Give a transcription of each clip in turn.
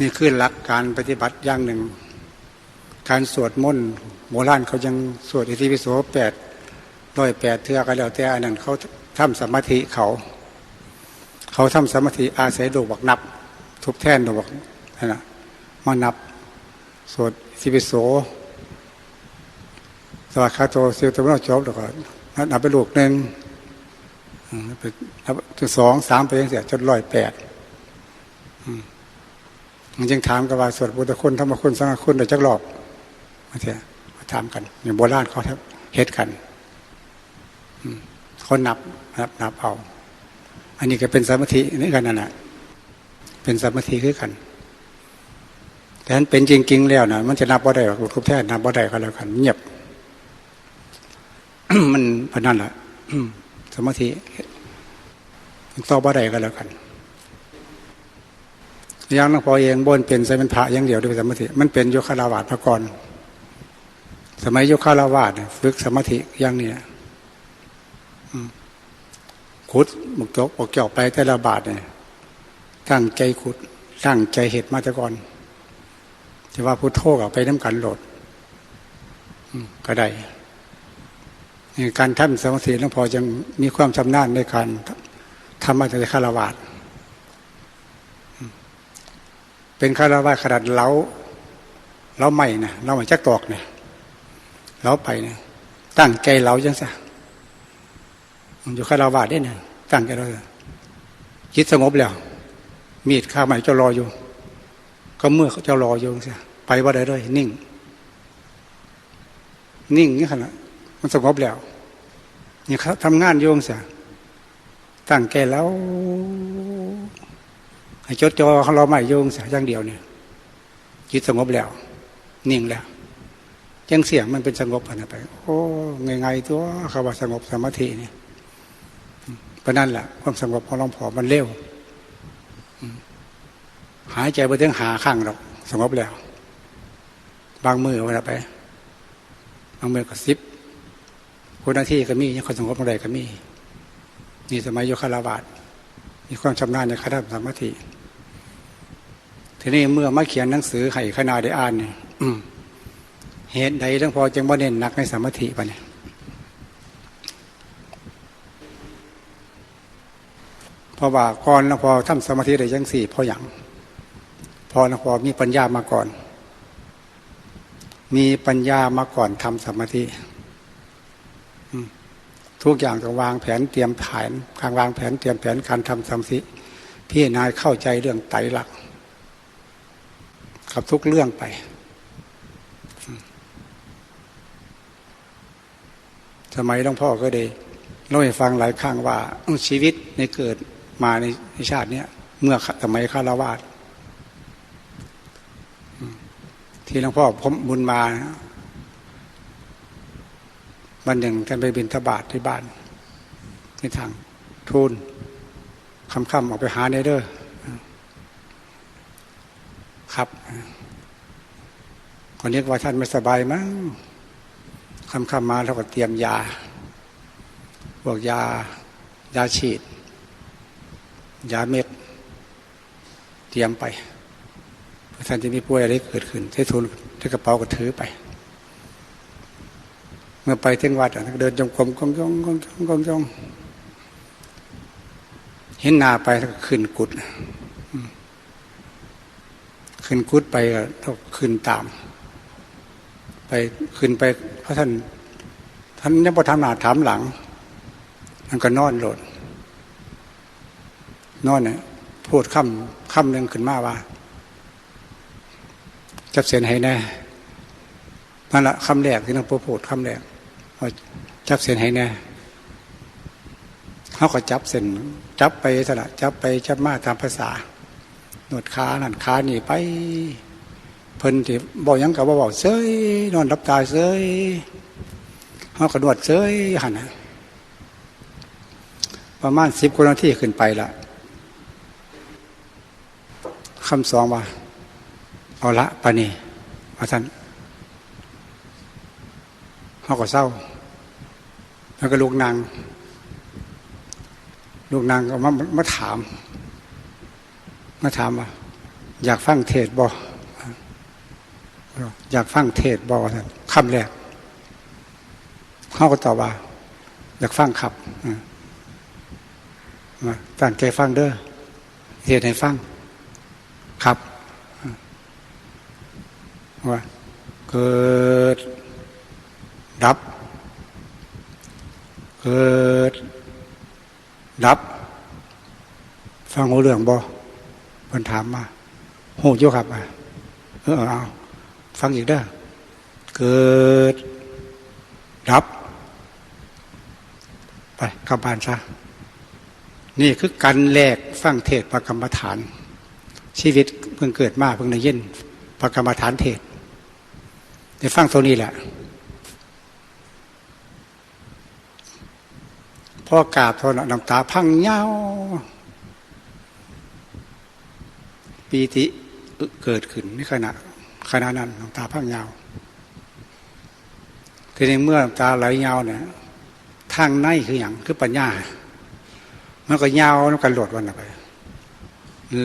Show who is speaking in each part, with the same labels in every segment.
Speaker 1: นี่คือหลักการปฏิบัติอย่างหนึ่ง การสวดมนต์โบราณเขายังสวดอิติปิโสแปดร้อยแปดเทือกันแล้วแต่อันนั้นเขาทำสมาธิเขา เขาทำสมาธิอาศัยดอกบักนับ ทุบแท่นดอกบักนะมานับสวดอิติปิโสสวัสดิ์คาโตเซียวตะวันจบแล้วก็นับไปลูกหนึ่งไปนับถึงสองสามไปยังเสียจนร้อยแปด มันยังถามกันว่าสวดพุทธคุณธรรมคุณสังฆคุณเดี๋ยวจักรอบมาเถอะมาถามกัน อย่างโบราณเขาเฮ็ดกันเขานับนับนับเอา อันนี้ก็เป็นสมาธินี่กันนั่นแหะเป็นสมาธิคือกัน แต่นั้นเป็นจริง ๆ แล้วนะมันจะนับว่าได้หรอกทุกแท้นับว่าได้ก็แล้วกัน เงียบ มันพนันแหละสมาธิต่อบ่ได้ก็แล้วกัน ยังนักพอเองบนเป็นใส่เป็นพระอย่างเดียวด้วยสมาธิมันเป็นโยคาราวาสพระกรสมัยโยคาราวาสฝึกสมาธิอย่างนี้ขุดบุกจกบกจอกไปแต่ละบาทเนี่ยตั้งใจขุดตั้งใจเหตุมาตะกอนจะว่าพุทโธกับไปน้ำกันโหลดก็ได้การทำสมาธิหลวงพ่อยังมีความชำนาญในการทำมาจากคารวาส เป็นคารวาขนาดเล้าเล้าใหม่นะเล้าใหม่จักตอกเนี่ยเล้าไปเนี่ยตั้งใจเล้าจังซะอยู่คารวาได้เนี่ยตั้งใจเราคิดสงบแล้ว มีดข้าใหม่จะรออยู่ ก็เมื่อเขาจะรออยู่ซะไปว่าได้เลยนิ่ง นิ่งนี่ขนาดมันสงบแล้วนี่เขาทำงานโยงเสียตั้งแกแล้ว จดจอของเราไม่โยงสียอย่างเดียวเนี่ยจิตสงบแล้ว นิ่งแล้วยังเสียงมันเป็นสงบผ่านไป โอ้ไงไงตัวคำว่าสงบสมาธิเนี่ยเพราะนั่นแหละความสงบของหลวงพ่อมันเร็วหายใจไปถึงหาข้างหรอกสงบแล้ว บางมือวลาไป บางมือก็ซิบคนหน้าที่ก็มียังคนสงบอะไรก็มีนี่สมัยโยคาราวาสมีความชำนาญในคณะสมาธิ ทีนี้เมื่อมาเขียนหนังสือให้ขนาได้อ่านเนี่ยเหตุใดทั้งพอจึงว่เน้นหนักในสมาธิปะเนี่ยเพราะว่าก่อนหลวงพ่อทำสมาธิได้ยังสี่พออย่างพอหลวงพ่อมีปัญญามาก่อน มีปัญญามาก่อนทำสมาธิทุกอย่างต้องวางแผนเตรียมแผนการวางแผนเตรียมแผนการทำสมาธิพี่นายเข้าใจเรื่องไตรลักษณ์ กับทุกเรื่องไป สมัยหลวงพ่อก็ได้เล่าให้ฟังหลายครั้งว่าชีวิตในเกิดมาในชาตินี้เมื่อสมัยฆราวาสที่หลวงพ่อผมบุญมาวันหนึ่งท่านไปบินทบาทที่บ้านที่ทางทูลคำคำออกไปหาเนเดอร์ ครับคนนี้ว่าท่านไม่สบายมั้งคำคำมาเราก็เตรียมยาพวกยายาฉีด ยาเม็ด เตรียมไปท่านจะมีป่วยอะไรเกิดขึ้นใช้ทุนใช้กระเป๋าก็ถือไป เมื่อไปถึงวัดเดินจงกรมกองจงกงจงกงจงเห็นนาไปแล้วก็ขึ้นกุด ขึ้นกุดไปก็ขึ้นตาม ไปขึ้นไปพระท่านท่านยังพอทำหนาถามหลังมันก็นอนโหลดนอนเนี่ยพูดคำคำหนึ่งขึ้นมาว่า จับเสียนให้แน่นั่นละคำแรกที่น้องพูดคำแรกจับเส้นให้แน่เขาก็จับเส้นจับไปสละจับไปจับมาตามภาษา นวดขานั่นขาหนีไป เพิ่นที่บอกยังกับว่าบอกเซยนอนรับตาเซยเขาก็นวดเซยหันประมาณสิบคนที่ขึ้นไปละคำสองว่า เอาละปานี่อาท่านเขาก็เศร้า แล้วก็ลูกนาง ลูกนางก็มามาถาม มาถามว่า อยากฟังเทศบออยากฟังเทศบอคำแรกเขาก็ตอบว่า อยากฟังขับมาตั้งใจฟังเด้อเทศให้ฟังครับว่าเกิดดับ เกิดดับ ฟังหัวเรื่องบอ เพิ่นถามมาโหโยครับอะเออเอาฟังอีกเด้อเกิดดับไปกลับบ้านซะนี่คือการแลกฟังเทศประกรรมฐาน ชีวิตเพิ่งเกิดมาเพิ่งได้ยินประกรรมฐานเทศได้ฟังตัวนี้แหละพ่อกาบทนน้ำตาพังเย้า ปีติเกิดขึ้นในขณะขณะนั้นน้ำตาพังเยาวทีนี้เมื่อตาไหลเยาวเนี่ยทางในคืออย่างคือปัญญา มันก็ยาวมันก็หลดวันไป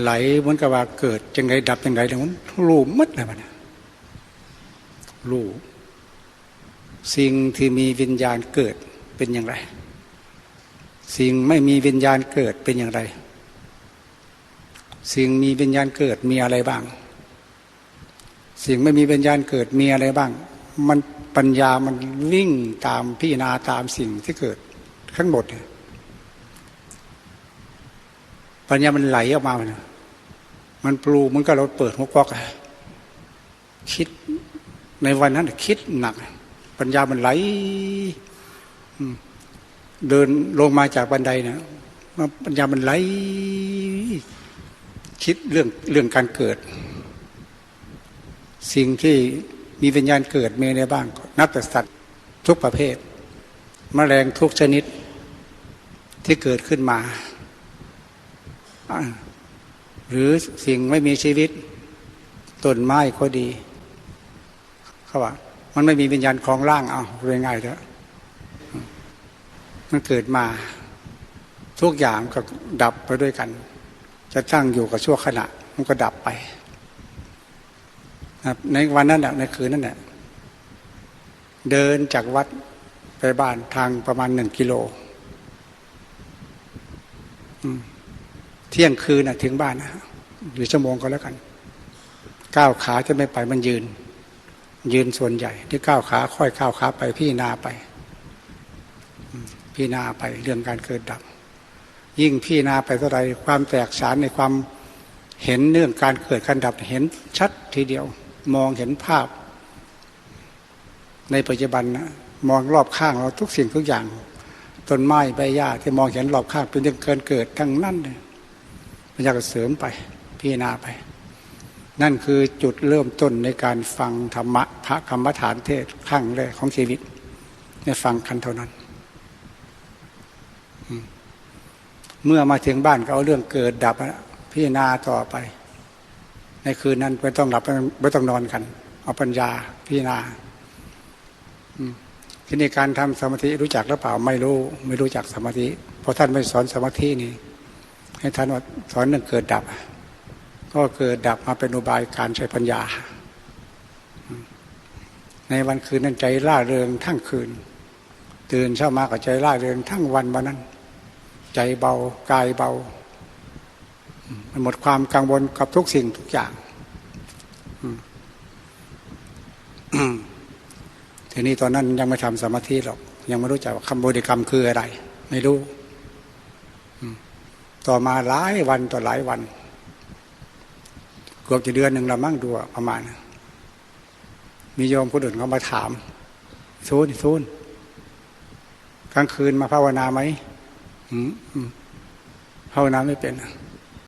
Speaker 1: ไหลเหมือนกับว่าเกิดจังไรดับจังไรแต่มันรู้มัดเลยมันรู้สิ่งที่มีวิญญาณเกิดเป็นอย่างไร สิ่งไม่มีวิญญาณเกิดเป็นอย่างไร สิ่งมีวิญญาณเกิดมีอะไรบ้าง สิ่งไม่มีวิญญาณเกิดมีอะไรบ้าง มันปัญญามันวิ่งตามพิจารณาตามสิ่งที่เกิดทั้งหมดปัญญามันไหลออกมา มันมันปลูมันก็เราเปิดหัวกอกคิดในวันนั้น คิดหนัก ปัญญามันไหลเดินลงมาจากบันไดเนี่ยปัญญามันไหล คิดเรื่องเรื่องการเกิด สิ่งที่มีวิญญาณเกิดมีในบ้างนับแต่สัตว์ทุกประเภทมแมลงทุกชนิดที่เกิดขึ้นมา หรือสิ่งไม่มีชีวิตต้นไม้ก็ดีเขาว่า มันไม่มีวิญญาณของร่างเอาเป็นไงเถอะมันเกิดมา ทุกอย่างก็ดับไปด้วยกัน จะตั้งอยู่กับชั่วขณะ มันก็ดับไปในวันนั้นในคืนนั้นแหละเดินจากวัดไปบ้านทางประมาณหนึ่งกิโลเที่ยงคืนนะถึงบ้านนะหรือชั่วโมงก็แล้วกัน ก้าวขาจะไม่ไปมันยืน ยืนส่วนใหญ่ ที่ก้าวขาค่อยก้าวขาไปพี่นาไป พี่นาไปเรื่องการเกิดดับ ยิ่งพี่นาไปเท่าไรความแตกฉานในความเห็นเรื่องการเกิดการดับเห็นชัดทีเดียว มองเห็นภาพ ในปัจจุบันนะมองรอบข้างเราทุกสิ่งทุกอย่างต้นไม้ใบหญ้าที่มองเห็นรอบข้างเป็นเรื่องเกินเกิดทั้งนั้นเลยมันอยากเสริมไปพี่นาไป นั่นคือจุดเริ่มต้นในการฟังธรรมะพระกรรมฐานเทศขั้งแรกของชีวิตในฟังกันเท่านั้น เมื่อมาถึงบ้านก็เอาเรื่องเกิดดับพิจารณาต่อไป ในคืนนั้นไม่ต้องหลับไม่ต้องนอนกัน เอาปัญญาพิจารณาทีนี้การทำสมาธิรู้จักหรือเปล่าไม่รู้ ไม่รู้จักสมาธิเพราะท่านไม่สอนสมาธินี่ ให้ท่านว่าสอนเรื่องเกิดดับ ก็เกิดดับมาเป็นอุบายการใช้ปัญญา ในวันคืนนั้นใจล่าเริงทั้งคืน ตื่นเช้ามาก็ใจล่าเริงทั้งวันวันนั้น ใจเบากายเบา มันหมดความกังวลกับทุกสิ่งทุกอย่างทีนี้ตอนนั้นยังไม่ทำสมาธิหรอก ยังไม่รู้จักคำบริกรรมคืออะไร ไม่รู้ต่อมาหลายวันต่อหลายวันเกือบจะเดือนหนึ่งละมั่งดูประมาณ มีโยมผู้อื่นเขามาถามซูนซูนกลางคืนมาภาวนาไหม ภาวนาไม่เป็น